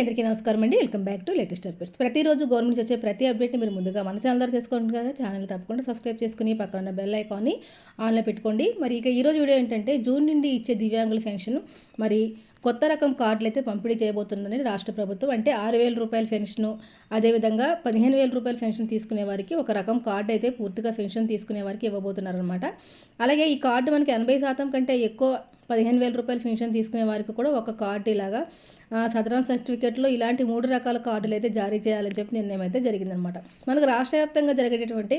అందరికీ నమస్కారం అండి. Welcome back to latest updates. ప్రతిరోజు గవర్నమెంట్ వచ్చే ప్రతి అప్డేట్ని మీరు ముందుగా మన ఛానల్ ద్వారా తెలుసుకోండి కదా. ఛానల్ తప్పకుండా సబ్స్క్రైబ్ చేసుకుని పక్కన ఉన్న బెల్ ఐకాన్ని ఆన్లో పెట్టుకోండి. మరి ఇక ఈరోజు వీడియో ఏంటంటే జూన్ నుండి ఇచ్చే దివ్యాంగుల పెన్షన్ మరి కొత్త రకం కార్డులు అయితే పంపిణీ చేయబోతుందని రాష్ట్ర ప్రభుత్వం అంటే ఆరు వేల రూపాయల పెన్షను అదేవిధంగా పదిహేను వేల రూపాయల పెన్షన్ తీసుకునే వారికి ఒక రకం కార్డు అయితే పూర్తిగా పెన్షన్ తీసుకునే వారికి ఇవ్వబోతున్నారనమాట అలాగే ఈ కార్డు మనకి ఎనభై శాతం కంటే ఎక్కువ పదిహేను వేల రూపాయల పెన్షన్ తీసుకునే వారికి కూడా ఒక కార్డు ఇలాగా సదరన్ సర్టిఫికెట్లో ఇలాంటి మూడు రకాల కార్డులు అయితే జారీ చేయాలని చెప్పి నిర్ణయం అయితే జరిగిందనమాట మనకు రాష్ట్ర వ్యాప్తంగా జరిగేటటువంటి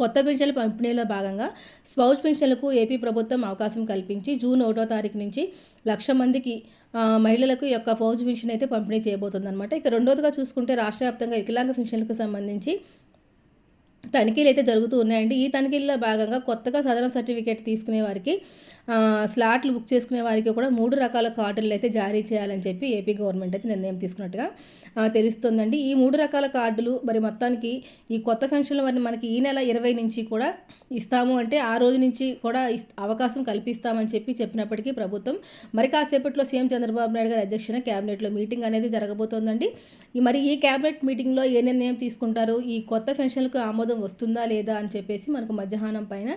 కొత్త పెన్షన్ల పంపిణీలో భాగంగా స్పౌజ్ పెన్షన్లకు ఏపీ ప్రభుత్వం అవకాశం కల్పించి జూన్ ఒకటో తారీఖు నుంచి లక్ష మందికి మహిళలకు ఈ యొక్క ఫౌజ్ పెన్షన్ అయితే పంపిణీ చేయబోతుందన్నమాట. ఇక రెండోదిగా చూసుకుంటే రాష్ట్ర వ్యాప్తంగా వికలాంగ పెన్షన్లకు సంబంధించి తనిఖీలు అయితే జరుగుతూ ఉన్నాయండి. ఈ తనిఖీల్లో భాగంగా కొత్తగా సదరన్ సర్టిఫికేట్ తీసుకునే వారికి స్లాట్లు బుక్ చేసుకునే వారికి కూడా మూడు రకాల కార్డులు అయితే జారీ చేయాలని చెప్పి ఏపీ గవర్నమెంట్ అయితే నిర్ణయం తీసుకున్నట్టుగా తెలుస్తుందండి. ఈ మూడు రకాల కార్డులు మరి మొత్తానికి ఈ కొత్త పెన్షన్లు వారిని మనకి ఈ నెల ఇరవై నుంచి కూడా ఇస్తాము అంటే ఆ రోజు నుంచి కూడా అవకాశం కల్పిస్తామని చెప్పి చెప్పినప్పటికీ ప్రభుత్వం మరి కాసేపట్లో సీఎం చంద్రబాబు నాయుడు గారి అధ్యక్షన క్యాబినెట్లో మీటింగ్ అనేది జరగబోతోందండి. మరి ఈ క్యాబినెట్ మీటింగ్లో ఏ నిర్ణయం తీసుకుంటారు? ఈ కొత్త పెన్షన్లకు ఆమోదం వస్తుందా లేదా అని చెప్పేసి మనకు మధ్యాహ్నం పైన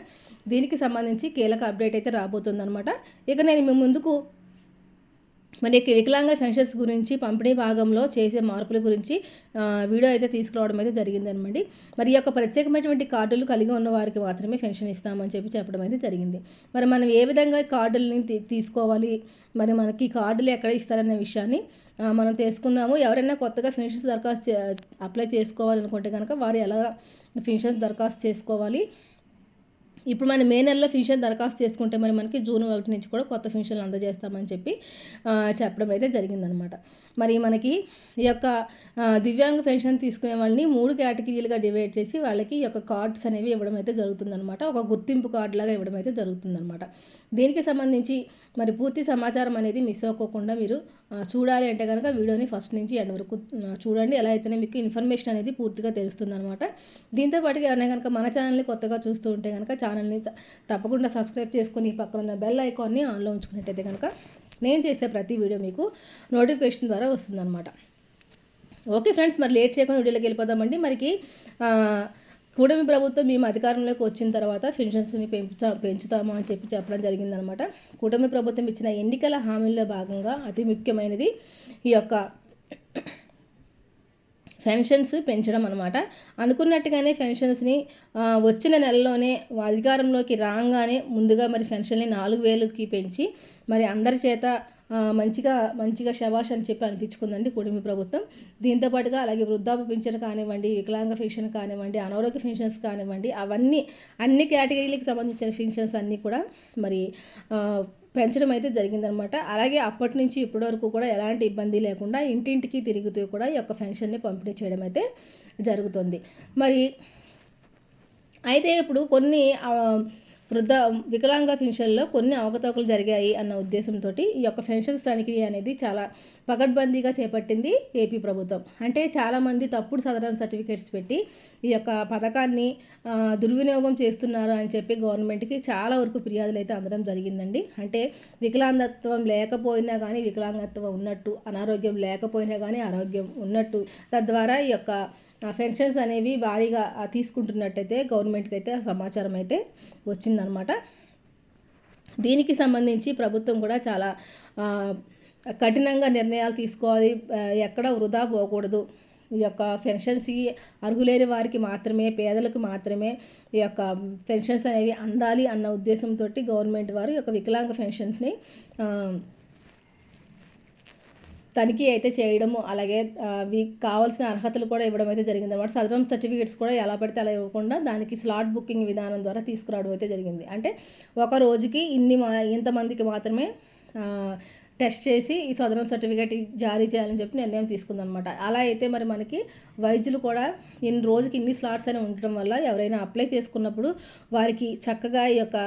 దీనికి సంబంధించి కీలక అప్డేట్ అయితే రాబోతుందన్నమాట. ఇక నేను మీ ముందుకు మరి వికలాంగ పెన్షన్స్ గురించి పంపిణీ భాగంలో చేసే మార్పుల గురించి వీడియో అయితే తీసుకురావడం అయితే జరిగిందనమాట. మరి ఈ యొక్క ప్రత్యేకమైనటువంటి కార్డులు కలిగి ఉన్న వారికి మాత్రమే పెన్షన్ ఇస్తామని చెప్పి చెప్పడం అయితే జరిగింది. మరి మనం ఏ విధంగా కార్డుల్ని తీ- తీసుకోవాలి? మరి మనకి కార్డులు ఎక్కడ ఇస్తారనే విషయాన్ని మనం తెలుసుకుందాము. ఎవరైనా కొత్తగా పెన్షన్స్ దరఖాస్తు చే- అప్లై చేసుకోవాలనుకుంటే కనుక వారు ఎలా పెన్షన్స్ దరఖాస్తు చేసుకోవాలి? ఇప్పుడు మనం మే నెలలో పెన్షన్ దరఖాస్తు చేసుకుంటే మరి మనకి జూన్ ఒకటి నుంచి కూడా కొత్త పెన్షన్లు అందజేస్తామని చెప్పి చెప్పడం అయితే జరిగిందనమాట. మరి మనకి ఈ యొక్క దివ్యాంగ పెన్షన్ తీసుకునే వాళ్ళని మూడు కేటగిరీలుగా డివైడ్ చేసి వాళ్ళకి ఈ యొక్క కార్డ్స్ అనేవి ఇవ్వడం అయితే జరుగుతుందనమాట. ఒక గుర్తింపు కార్డు లాగా ఇవ్వడం అయితే జరుగుతుందనమాట. దీనికి సంబంధించి మరి పూర్తి సమాచారం అనేది మిస్ అవ్వకుండా మీరు చూడాలి అంటే కనుక వీడియోని ఫస్ట్ నుంచి ఎండ్ వరకు చూడండి. ఎలా అయితేనే మీకు ఇన్ఫర్మేషన్ అనేది పూర్తిగా తెలుస్తుంది అనమాట దీంతోపాటుగా ఎవరైనా కనుక మన ఛానల్ని కొత్తగా చూస్తూ ఉంటే కనుక ఛానల్ని త- తప్పకుండా సబ్స్క్రైబ్ చేసుకొని పక్కన ఉన్న బెల్ ఐకాన్ని ఆన్లో ఉంచుకున్నట్టయితే కనుక నేను చేసే ప్రతి వీడియో మీకు నోటిఫికేషన్ ద్వారా వస్తుందన్నమాట. ఓకే ఫ్రెండ్స్ మరి లేట్ చేయకుండా వీడియోలోకి వెళ్ళిపోదామండి. మరికి కూడమి కూటమి ప్రభుత్వం మేము అధికారంలోకి వచ్చిన తర్వాత పెన్షన్స్ని పెంచుతా పెంచుతాము అని చెప్పి చెప్పడం జరిగిందనమాట కూటమి ప్రభుత్వం ఇచ్చిన ఎన్నికల హామీల్లో భాగంగా అతి ముఖ్యమైనది ఈ యొక్క పెన్షన్స్ పెంచడం అనమాట అనుకున్నట్టుగానే పెన్షన్స్ని వచ్చిన నెలలోనే అధికారంలోకి రాగానే ముందుగా మరి పెన్షన్ని నాలుగు వేలుకి పెంచి మరి అందరి చేత మంచిగా మంచిగా శబాష్ అని చెప్పి అనిపించుకుందండి కుటుంబ ప్రభుత్వం. దీంతో పాటుగా అలాగే వృద్ధాప్య పింఛన్ కానివ్వండి వికలాంగ పెన్షన్ కానివ్వండి అనారోగ్య పెన్షన్స్ కానివ్వండి అవన్నీ అన్ని కేటగిరీలకు సంబంధించిన పెన్షన్స్ అన్నీ కూడా మరి పెంచడం అయితే జరిగిందనమాట. అలాగే అప్పటి నుంచి ఇప్పటి వరకు కూడా ఎలాంటి ఇబ్బంది లేకుండా ఇంటింటికి తిరుగుతూ కూడా ఈ యొక్క పెన్షన్ని పంపిణీ చేయడం అయితే జరుగుతుంది. మరి అయితే ఇప్పుడు కొన్ని వృద్ధ వికలాంగ పెన్షన్లో కొన్ని అవకతవకలు జరిగాయి అన్న ఉద్దేశంతో ఈ యొక్క పెన్షన్స్ తనిఖీ అనేది చాలా పకడ్బందీగా చేపట్టింది ఏపీ ప్రభుత్వం. అంటే చాలామంది తప్పుడు సదరన్ సర్టిఫికేట్స్ పెట్టి ఈ యొక్క పథకాన్ని దుర్వినియోగం చేస్తున్నారు అని చెప్పి గవర్నమెంట్కి చాలా వరకు ఫిర్యాదులు అయితే అందడం జరిగిందండి. అంటే వికలాంగత్వం లేకపోయినా కానీ వికలాంగత్వం ఉన్నట్టు అనారోగ్యం లేకపోయినా కానీ ఆరోగ్యం ఉన్నట్టు తద్వారా ఈ యొక్క పెన్షన్స్ అనేవి భారీగా తీసుకుంటున్నట్టయితే గవర్నమెంట్కి అయితే ఆ సమాచారం అయితే వచ్చిందనమాట. దీనికి సంబంధించి ప్రభుత్వం కూడా చాలా కఠినంగా నిర్ణయాలు తీసుకోవాలి. ఎక్కడ వృధా పోకూడదు. ఈ యొక్క పెన్షన్స్కి అర్హులేని వారికి మాత్రమే పేదలకు మాత్రమే ఈ యొక్క పెన్షన్స్ అనేవి అందాలి అన్న ఉద్దేశంతో గవర్నమెంట్ వారు ఈ యొక్క వికలాంగ పెన్షన్స్ని తనిఖీ అయితే చేయడము అలాగే ఆ, వీక్ కావాల్సిన అర్హతలు కూడా ఇవ్వడం అయితే జరిగింది అనమాట సదరం సర్టిఫికేట్స్ కూడా ఎలా పడితే అలా ఇవ్వకుండా దానికి స్లాట్ బుకింగ్ విధానం ద్వారా తీసుకురావడం అయితే జరిగింది. అంటే ఒక రోజుకి ఇన్ని మా ఇంతమందికి మాత్రమే టెస్ట్ చేసి ఈ సదరం సర్టిఫికేట్ జారీ చేయాలని చెప్పి నిర్ణయం తీసుకుందనమాట అలా అయితే మరి మనకి వైద్యులు కూడా ఇన్ని రోజుకి ఇన్ని స్లాట్స్ అని ఉండటం వల్ల ఎవరైనా అప్లై చేసుకున్నప్పుడు వారికి చక్కగా ఈ యొక్క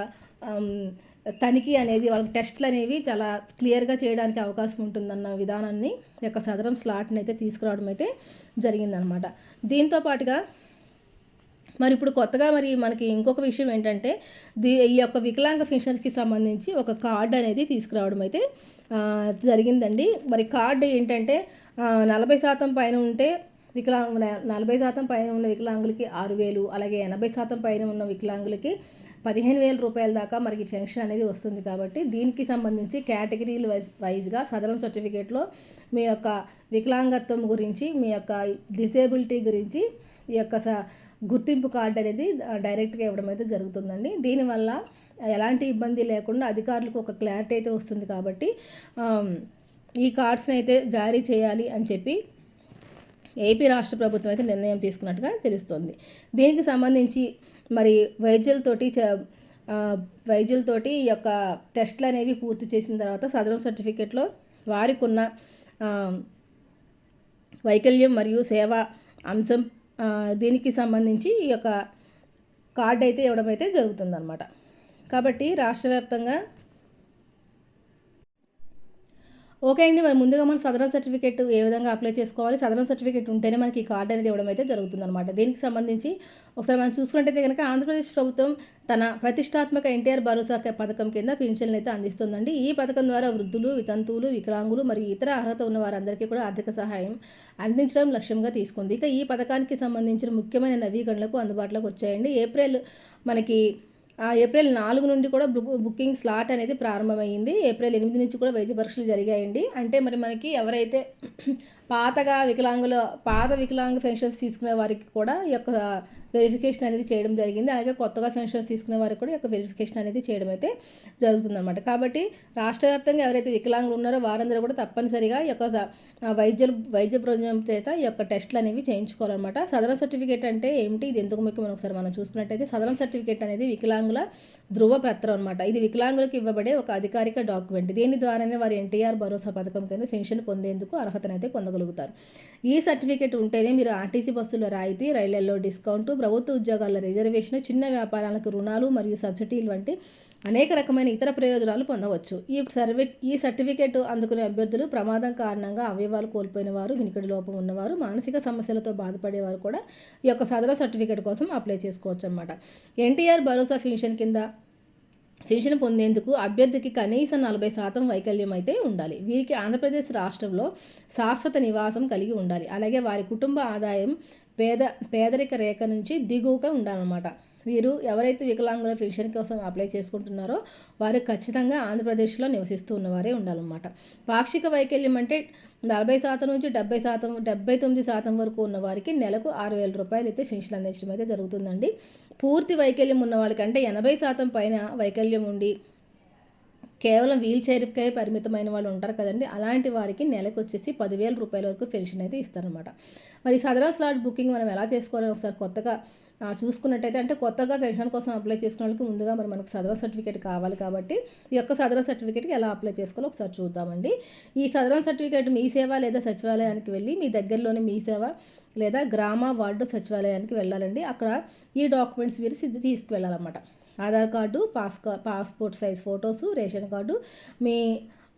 తనిఖీ అనేది వాళ్ళకి టెస్ట్లు అనేవి చాలా క్లియర్గా చేయడానికి అవకాశం ఉంటుందన్న విధానాన్ని యొక్క సదరం స్లాట్ని అయితే తీసుకురావడం అయితే జరిగిందనమాట దీంతో పాటుగా మరి ఇప్పుడు కొత్తగా మరి మనకి ఇంకొక విషయం ఏంటంటే దీ ఈ యొక్క వికలాంగ పెన్షన్స్కి సంబంధించి ఒక కార్డు అనేది తీసుకురావడం అయితే జరిగిందండి. మరి కార్డు ఏంటంటే నలభై శాతం పైన ఉంటే వికలాంగు నలభై శాతం పైన ఉన్న వికలాంగులకి ఆరు వేలు అలాగే ఎనభై శాతం పైన ఉన్న వికలాంగులకి పదిహేను వేల రూపాయల దాకా మనకి పెన్షన్ అనేది వస్తుంది కాబట్టి దీనికి సంబంధించి కేటగిరీలు వైజ్ వైజ్గా సదరం సర్టిఫికేట్లో మీ యొక్క వికలాంగత్వం గురించి మీ యొక్క డిసేబిలిటీ గురించి ఈ యొక్క స గుర్తింపు కార్డు అనేది డైరెక్ట్గా ఇవ్వడం అయితే జరుగుతుందండి. దీనివల్ల ఎలాంటి ఇబ్బంది లేకుండా అధికారులకు ఒక క్లారిటీ అయితే వస్తుంది కాబట్టి ఈ కార్డ్స్ని అయితే జారీ చేయాలి అని చెప్పి ఏపీ రాష్ట్ర ప్రభుత్వం అయితే నిర్ణయం తీసుకున్నట్టుగా తెలుస్తుంది. దీనికి సంబంధించి మరి వైద్యులతోటి వైద్యులతోటి ఈ యొక్క టెస్ట్లు అనేవి పూర్తి చేసిన తర్వాత సదరం సర్టిఫికేట్లో వారికి ఉన్న వైకల్యం మరియు సేవ అంశం దీనికి సంబంధించి ఈ యొక్క కార్డు అయితే ఇవ్వడం అయితే జరుగుతుందన్నమాట. కాబట్టి రాష్ట్ర వ్యాప్తంగా ఓకే అండి. మరి ముందుగా మనం సదరన్ సర్టిఫికేట్ ఏ విధంగా అప్లై చేసుకోవాలి? సదరన్ సర్టిఫికేట్ ఉంటేనే మనకి ఈ కార్డు అనేది ఇవ్వడం అయితే జరుగుతుందన్నమాట. దీనికి సంబంధించి ఒకసారి మనం చూసుకుంటే కనుక ఆంధ్రప్రదేశ్ ప్రభుత్వం తన ప్రతిష్టాత్మక ఎన్టీఆర్ భరోసా పథకం కింద పింఛన్లు అయితే అందిస్తుందండి. ఈ పథకం ద్వారా వృద్ధులు వితంతువులు వికలాంగులు మరియు ఇతర అర్హత ఉన్న వారందరికీ కూడా ఆర్థిక సహాయం అందించడం లక్ష్యంగా తీసుకుంది. ఇక ఈ పథకానికి సంబంధించిన ముఖ్యమైన నవీకరణలకు అందుబాటులోకి వచ్చాయండి. ఏప్రిల్ మనకి ఏప్రిల్ నాలుగు నుండి కూడా బుకింగ్ స్లాట్ అనేది ప్రారంభమైంది. ఏప్రిల్ ఎనిమిది నుంచి కూడా వైద్య పరీక్షలు జరిగాయండి. అంటే మరి మనకి ఎవరైతే పాతగా వికలాంగులు పాత వికలాంగ పెన్షన్స్ తీసుకునే వారికి కూడా ఈ యొక్క వెరిఫికేషన్ అనేది చేయడం జరిగింది. అలాగే కొత్తగా పెన్షన్స్ తీసుకునే వారికి కూడా యొక్క వెరిఫికేషన్ అనేది చేయడం అయితే జరుగుతుందన్నమాట. కాబట్టి రాష్ట్ర వ్యాప్తంగా ఎవరైతే వికలాంగులు ఉన్నారో వారందరూ కూడా తప్పనిసరిగా ఈ యొక్క వైద్యులు వైద్య బృందం చేత ఈ యొక్క టెస్ట్లు అనేవి చేయించుకోవాలన్నమాట. సదరం సర్టిఫికేట్ అంటే ఏమిటి? ఇది ఎందుకు ముఖ్యం ఒకసారి మనం చూసుకున్నట్టయితే సదరం సర్టిఫికేట్ అనేది వికలాంగుల ధృవపత్రం అనమాట ఇది వికలాంగులకు ఇవ్వబడే ఒక అధికారిక డాక్యుమెంట్. దీని ద్వారానే వారు ఎన్టీఆర్ భరోసా పథకం కింద పెన్షన్ పొందేందుకు అర్హతనైతే పొందగలుగుతారు. ఈ సర్టిఫికేట్ ఉంటేనే మీరు ఆర్టీసీ బస్సులో రాయితీ రైళ్ళలో డిస్కౌంట్ ప్రభుత్వ ఉద్యోగాల రిజర్వేషన్ చిన్న వ్యాపారాలకు రుణాలు మరియు సబ్సిడీలు వంటి అనేక రకమైన ఇతర ప్రయోజనాలు పొందవచ్చు. ఈ సర్వే ఈ సర్టిఫికేట్ అందుకునే అభ్యర్థులు ప్రమాదం కారణంగా అవయవాలు కోల్పోయిన వారు వినికిడి లోపం ఉన్నవారు మానసిక సమస్యలతో బాధపడేవారు కూడా ఈ యొక్క సదర సర్టిఫికేట్ కోసం అప్లై చేసుకోవచ్చు అనమాట ఎన్టీఆర్ భరోసా పెన్షన్ కింద పెన్షన్ పొందేందుకు అభ్యర్థికి కనీసం నలభై శాతం వైకల్యం అయితే ఉండాలి. వీరికి ఆంధ్రప్రదేశ్ రాష్ట్రంలో శాశ్వత నివాసం కలిగి ఉండాలి. అలాగే వారి కుటుంబ ఆదాయం పేద పేదరిక రేఖ నుంచి దిగువగా ఉండాలన్నమాట. వీరు ఎవరైతే వికలాంగుల పెన్షన్ కోసం అప్లై చేసుకుంటున్నారో వారు ఖచ్చితంగా ఆంధ్రప్రదేశ్లో నివసిస్తూ ఉన్నవారే ఉండాలన్నమాట. పాక్షిక వైకల్యం అంటే నలభై శాతం నుంచి డెబ్బై శాతం డెబ్బై తొమ్మిది శాతం వరకు ఉన్న వారికి నెలకు ఆరు వేల రూపాయలు అయితే పెన్షన్ అందించడం అయితే జరుగుతుందండి. పూర్తి వైకల్యం ఉన్న వాళ్ళకి అంటే ఎనభై శాతం పైన వైకల్యం ఉండి కేవలం వీల్ చైర్కే పరిమితమైన వాళ్ళు ఉంటారు కదండి. అలాంటి వారికి నెలకు వచ్చేసి పదివేల రూపాయల వరకు పెన్షన్ అయితే ఇస్తారనమాట మరి సదరా స్లాట్ బుకింగ్ మనం ఎలా చేసుకోవాలని ఒకసారి కొత్తగా చూసుకున్నట్టయితే అంటే కొత్తగా పెన్షన్ కోసం అప్లై చేసిన వాళ్ళకి ముందుగా మరి మనకు సదరం సర్టిఫికేట్ కావాలి కాబట్టి ఈ యొక్క సదరం సర్టిఫికేట్కి ఎలా అప్లై చేసుకోవాలో ఒకసారి చూద్దామండి. ఈ సదరం సర్టిఫికేట్ మీ సేవ లేదా సచివాలయానికి వెళ్ళి మీ దగ్గరలోని మీ సేవ లేదా గ్రామ వార్డు సచివాలయానికి వెళ్ళాలండి. అక్కడ ఈ డాక్యుమెంట్స్ మీరు సిద్ధి తీసుకువెళ్ళాలన్నమాట. Aadhaar card pass passport size photos ration card మీ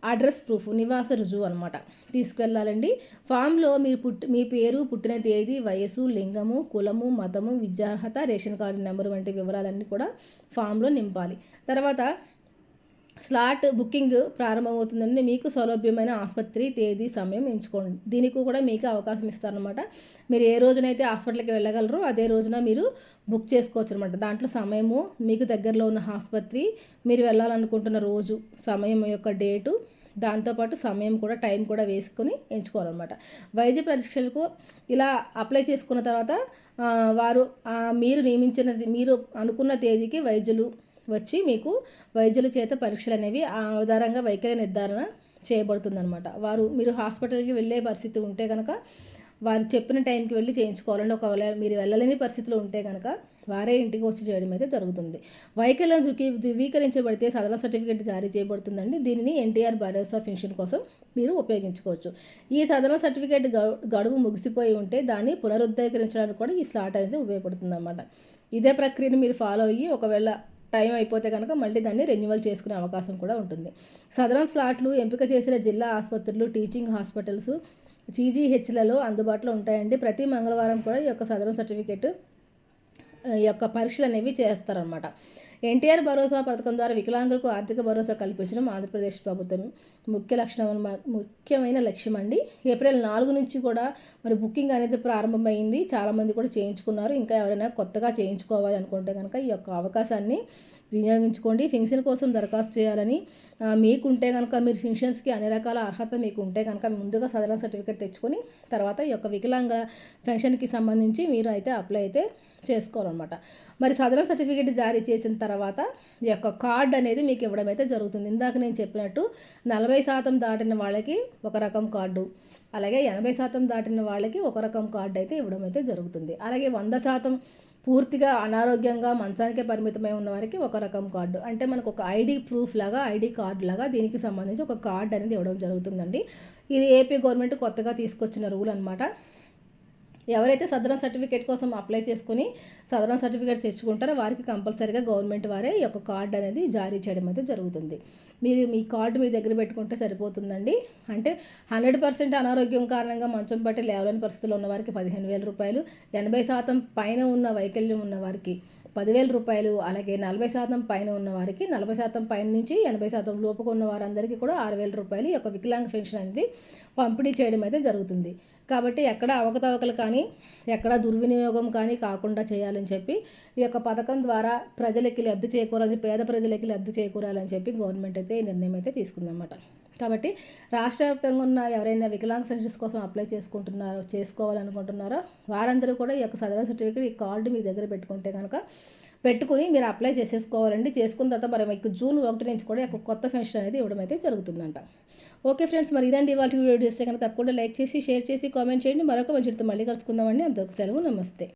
అడ్రస్ ప్రూఫ్ నివాస రుజువు అనమాట తీసుకెళ్ళాలండి ఫామ్లో మీ పుట్టి మీ పేరు పుట్టిన తేదీ వయసు లింగము కులము మతము విద్యార్హత రేషన్ కార్డు నెంబరు వంటి వివరాలన్నీ కూడా ఫామ్లో నింపాలి. తర్వాత స్లాట్ బుకింగ్ ప్రారంభమవుతుందని మీకు సౌలభ్యమైన ఆసుపత్రి తేదీ సమయం ఎంచుకోండి. దీనికి కూడా మీకు అవకాశం ఇస్తారనమాట మీరు ఏ రోజునైతే హాస్పిటల్కి వెళ్ళగలరో అదే రోజున మీరు బుక్ చేసుకోవచ్చు అనమాట దాంట్లో సమయము మీకు దగ్గరలో ఉన్న ఆసుపత్రి మీరు వెళ్ళాలనుకుంటున్న రోజు సమయం యొక్క డేటు దాంతోపాటు సమయం కూడా టైం కూడా వేసుకొని ఎంచుకోవాలన్నమాట. వైద్య పరీక్షలకు ఇలా అప్లై చేసుకున్న తర్వాత వారు మీరు నియమించిన మీరు అనుకున్న తేదీకి వైద్యులు వచ్చి మీకు వైద్యుల చేత పరీక్షలు అనేవి ఆధారంగా వైఖరి నిర్ధారణ చేయబడుతుందనమాట వారు మీరు హాస్పిటల్కి వెళ్ళే పరిస్థితి ఉంటే కనుక వారు చెప్పిన టైంకి వెళ్ళి చేయించుకోవాలండి. ఒకవేళ మీరు వెళ్ళలేని పరిస్థితిలో ఉంటే కనుక వారే ఇంటికి వచ్చి చేయడం అయితే జరుగుతుంది. వైకల్యం ధృవీకరించబడితే సదరణ సర్టిఫికేట్ జారీ చేయబడుతుందండి. దీనిని ఎన్టీఆర్ భరోసా పెన్షన్ కోసం మీరు ఉపయోగించుకోవచ్చు. ఈ సదరణ సర్టిఫికేట్ గడువు ముగిసిపోయి ఉంటే దాన్ని పునరుద్ధీకరించడానికి కూడా ఈ స్లాట్ అనేది ఉపయోగపడుతుంది అన్నమాట ఇదే ప్రక్రియను మీరు ఫాలో అయ్యి ఒకవేళ టైం అయిపోతే కనుక మళ్ళీ దాన్ని రెన్యువల్ చేసుకునే అవకాశం కూడా ఉంటుంది. సదరన్ స్లాట్లు ఎంపిక చేసిన జిల్లా ఆసుపత్రులు టీచింగ్ హాస్పిటల్స్ జీజీహెచ్లలో అందుబాటులో ఉంటాయండి. ప్రతి మంగళవారం కూడా ఈ యొక్క సదరం సర్టిఫికేట్ ఈ యొక్క పరీక్షలు అనేవి చేస్తారనమాట ఎన్టీఆర్ భరోసా పథకం ద్వారా వికలాంగులకు ఆర్థిక భరోసా కల్పించడం ఆంధ్రప్రదేశ్ ప్రభుత్వం ముఖ్య లక్షణం ముఖ్యమైన లక్ష్యం అండి. ఏప్రిల్ నాలుగు నుంచి కూడా మరి బుకింగ్ అనేది ప్రారంభమైంది. చాలామంది కూడా చేయించుకున్నారు. ఇంకా ఎవరైనా కొత్తగా చేయించుకోవాలి అనుకుంటే కనుక ఈ యొక్క అవకాశాన్ని వినియోగించుకోండి. ఫెన్షన్ కోసం దరఖాస్తు చేయాలని మీకుంటే కనుక మీరు ఫెన్షన్స్కి అన్ని రకాల అర్హత మీకు ఉంటే కనుక ముందుగా సదరన్ సర్టిఫికేట్ తెచ్చుకొని తర్వాత ఈ యొక్క వికలాంగ పెన్షన్కి సంబంధించి మీరు అయితే అప్లై అయితే చేసుకోవాలన్నమాట. మరి సదరం సర్టిఫికేట్ జారీ చేసిన తర్వాత ఈ యొక్క కార్డ్ అనేది మీకు ఇవ్వడం అయితే జరుగుతుంది. ఇందాక నేను చెప్పినట్టు నలభై శాతం దాటిన వాళ్ళకి ఒక రకం కార్డు అలాగే ఎనభై శాతం దాటిన వాళ్ళకి ఒక రకం కార్డు అయితే ఇవ్వడం అయితే జరుగుతుంది. అలాగే వంద శాతం పూర్తిగా అనారోగ్యంగా మంచానికే పరిమితమై ఉన్న వారికి ఒక రకం కార్డు. అంటే మనకు ఒక ఐడి ప్రూఫ్ లాగా ఐడి కార్డు లాగా దీనికి సంబంధించి ఒక కార్డు అనేది ఇవ్వడం జరుగుతుందండి. ఇది ఏపీ గవర్నమెంట్ కొత్తగా తీసుకొచ్చిన రూల్ అనమాట ఎవరైతే సదరన్ సర్టిఫికేట్ కోసం అప్లై చేసుకుని సదరన్ సర్టిఫికేట్ తెచ్చుకుంటారో వారికి కంపల్సరీగా గవర్నమెంట్ వారే ఈ యొక్క కార్డు అనేది జారీ చేయడం అయితే జరుగుతుంది. మీరు మీ కార్డు మీ దగ్గర పెట్టుకుంటే సరిపోతుందండి. అంటే హండ్రెడ్ పర్సెంట్ అనారోగ్యం కారణంగా మంచం పట్టి లేవలేని పరిస్థితుల్లో ఉన్న వారికి పదిహేను వేల రూపాయలు ఎనభై శాతం పైన ఉన్న వైకల్యం ఉన్న వారికి పదివేల రూపాయలు అలాగే నలభై శాతం పైన ఉన్న వారికి నలభై శాతం పైన నుంచి ఎనభై శాతం లోపుకు ఉన్న వారందరికీ కూడా ఆరు వేల రూపాయలు ఈ యొక్క వికలాంగ పెన్షన్ అనేది పంపిణీ చేయడం అయితే జరుగుతుంది. కాబట్టి ఎక్కడ అవకతవకలు కానీ ఎక్కడ దుర్వినియోగం కానీ కాకుండా చేయాలని చెప్పి ఈ యొక్క పథకం ద్వారా ప్రజలకి లబ్ధి చేకూరాలని పేద ప్రజలకి లబ్ధి చేకూరాలని చెప్పి గవర్నమెంట్ అయితే ఈ నిర్ణయం అయితే తీసుకుందన్నమాట. కాబట్టి రాష్ట్ర వ్యాప్తంగా ఉన్న ఎవరైనా వికలాంగ్ పెన్షన్స్ కోసం అప్లై చేసుకుంటున్నారో చేసుకోవాలనుకుంటున్నారో వారందరూ కూడా ఈ యొక్క సదరన్ సర్టిఫికేట్ ఈ కార్డు మీ దగ్గర పెట్టుకుంటే కనుక పెట్టుకుని మీరు అప్లై చేసేసుకోవాలండి. చేసుకున్న తర్వాత మరి మీకు జూన్ ఒకటి నుంచి కూడా కొత్త పెన్షన్ అనేది ఇవ్వడం అయితే జరుగుతుందంట. ఓకే ఫ్రెండ్స్ మరి ఇదండి ఇవాళ వీడియో. చేస్తే కనుక తప్పకుండా లైక్ చేసి షేర్ చేసి కామెంట్ చేయండి. మరొక మంచి మళ్ళీ కలుసుకుందామండి. అంతకు సెలవు నమస్తే.